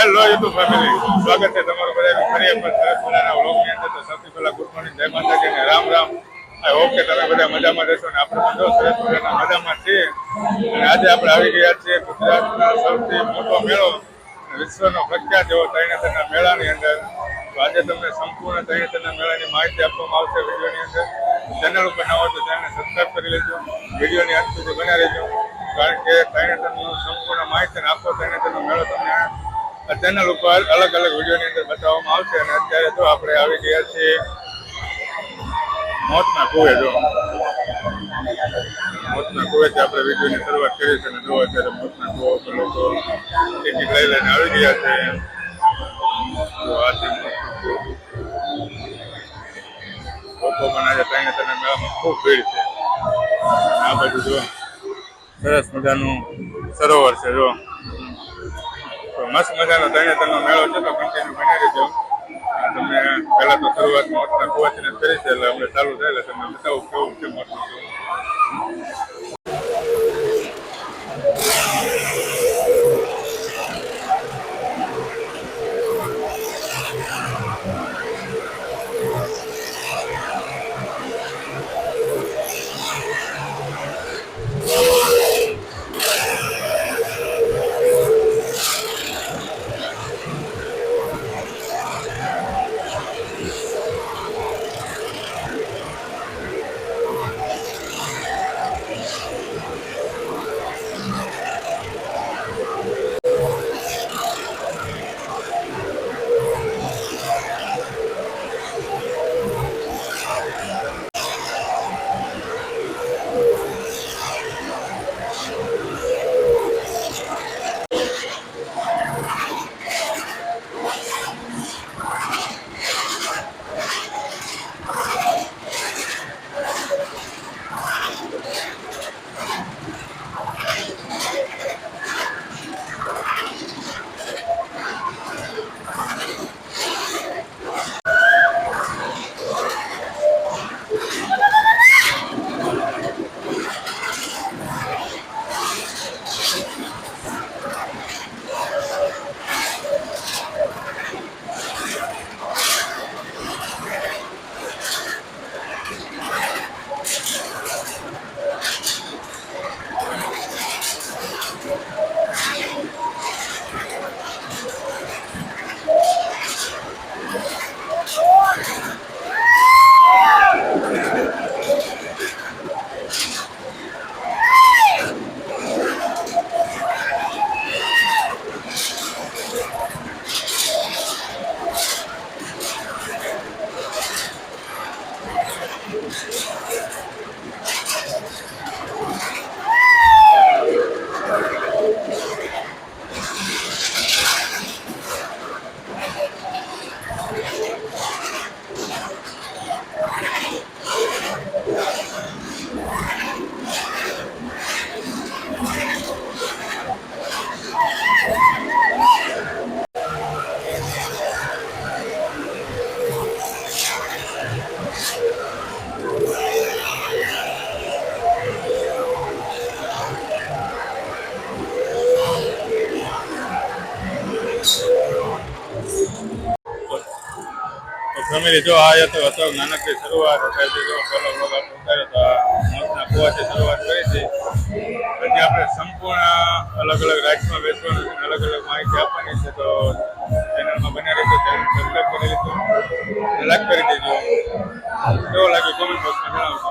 Hello YouTube family સ્વાગત છે તમારું બધા ફરી એકવાર સરસ મજાના વ્લોગની અંદર. તો સૌથી પહેલા ગુડ મોર્નિંગ જય માતાજી અને રામ રામ. આઈ હોપ કે તમે બધા મજામાં રહેશો ને આપણે બધો સરસ મજાના મજામાં છીએ. અને આજે આપણે આવી ગયા છીએ ગુજરાતના સૌથી મોટો મેળો વિશ્વનો પ્રખ્યાત એવો તૈણેતરના મેળાની અંદર. આજે તમને સંપૂર્ણ તૈણેતરના મેળાની માહિતી આપવામાં આવશે વિડીયોની અંદર. ચેનલ ઉપર ના હોય તો ચેનલને સબસ્ક્રાઈબ કરી લેજો. વિડીયોની અંત સુધી બનાવી લેજો કારણ કે તૈણેતરનું સંપૂર્ણ માહિતી આપો તૈણેતરનો મેળો તમને ચેનલ ઉપર અલગ અલગ વિડીયોની અંદર બતાવવામાં આવશે અને અત્યારે તો આપણે આવી ગયા છીએ મોતના કુએ જો. મોતના કુવેથી આપણે વિડીયોની શરૂઆત કરી છે અને જો અત્યારે મોતના કુવા ઉપર લોકો ટિકિટ લઈ લઈને આવી ગયા છે લોકો પણ આજે ત્રણે ત્રણ મેળામાં ખૂબ ભીડ છે. આ બાજુ જો સરસ મજાનું સરોવર છે જો. તો મસ્ત મજાનો તરણેતરનો મેળો છે તો કન્ટિન્યુ બની રહેજો. તમને પહેલા તો શરૂઆતમાં મોટના કુવાથી જ કરી છે, એટલે અમને ચાલુ થાય, એટલે તમને બતાવું કેવું છે મોટનું કુવું તો તમે જો આ તો હતો, નાનકડી શરૂઆત થાય જો પહેલો વ્લોગ આપણે ઉતાર્યો તો મોતના કુવાથી શરૂઆત કરી છે પછી આપણે સંપૂર્ણ અલગ અલગ રાજ્યમાં બેસવાનું છે, અલગ અલગ માહિતી આપવાની છે, તો ચેનલમાં બને રહેશે ચેનલ સબસ્ક્રાઈબ કરી લીધું લાઈક કરી દેજો. કેવો લાગ્યો કોમેન્ટ બોક્સમાં જણાવશો